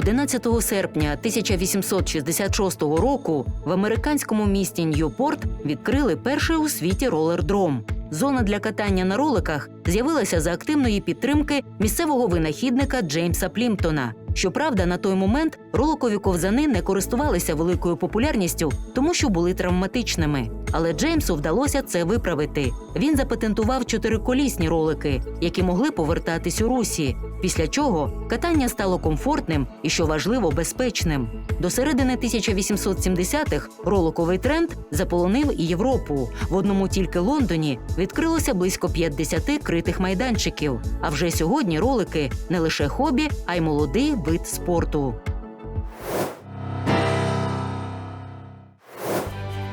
11 серпня 1866 року в американському місті Ньюпорт відкрили перший у світі ролердром. Зона для катання на роликах з'явилася за активної підтримки місцевого винахідника Джеймса Плімптона. Щоправда, на той момент роликові ковзани не користувалися великою популярністю, тому що були травматичними. Але Джеймсу вдалося це виправити. Він запатентував чотириколісні ролики, які могли повертатись у русі. Після чого катання стало комфортним і, що важливо, безпечним. До середини 1870-х роликовий тренд заполонив і Європу. В одному тільки Лондоні відкрилося близько 50 критих майданчиків. А вже сьогодні ролики не лише хобі, а й молодий вид спорту.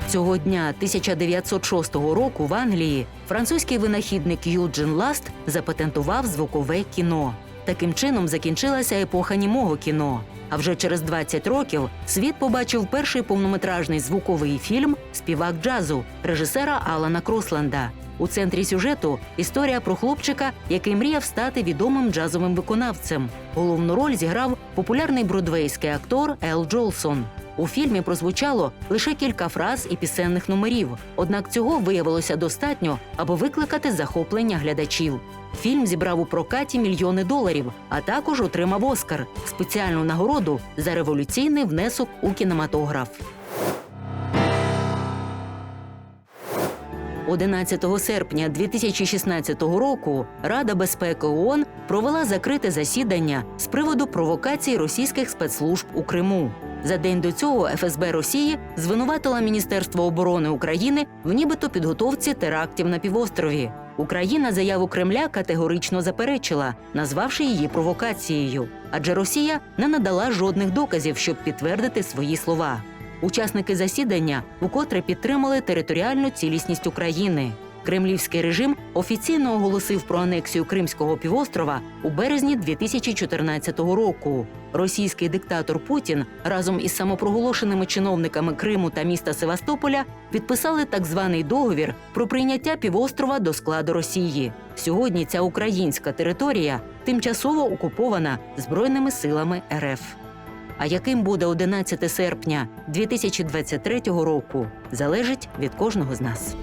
Цього дня 1906 року в Англії французький винахідник Юджин Ласт запатентував звукове кіно. Таким чином закінчилася епоха німого кіно. А вже через 20 років світ побачив перший повнометражний звуковий фільм Співак джазу режисера Алана Кросленда. У центрі сюжету історія про хлопчика, який мріяв стати відомим джазовим виконавцем. Головну роль зіграв популярний бродвейський актор Ел Джолсон. У фільмі прозвучало лише кілька фраз і пісенних номерів, однак цього виявилося достатньо, аби викликати захоплення глядачів. Фільм зібрав у прокаті мільйони доларів, а також отримав Оскар спеціальну нагороду за революційний внесок у кінематограф. 11 серпня 2016 року Рада безпеки ООН провела закрите засідання з приводу провокацій російських спецслужб у Криму. За день до цього ФСБ Росії звинуватила Міністерство оборони України в нібито підготовці терактів на півострові. Україна заяву Кремля категорично заперечила, назвавши її провокацією, адже Росія не надала жодних доказів, щоб підтвердити свої слова. Учасники засідання укотре підтримали територіальну цілісність України. Кремлівський режим офіційно оголосив про анексію Кримського півострова у березні 2014 року. Російський диктатор Путін разом із самопроголошеними чиновниками Криму та міста Севастополя підписали так званий договір про прийняття півострова до складу Росії. Сьогодні ця українська територія тимчасово окупована збройними силами РФ. А яким буде 11 серпня 2023 року, залежить від кожного з нас.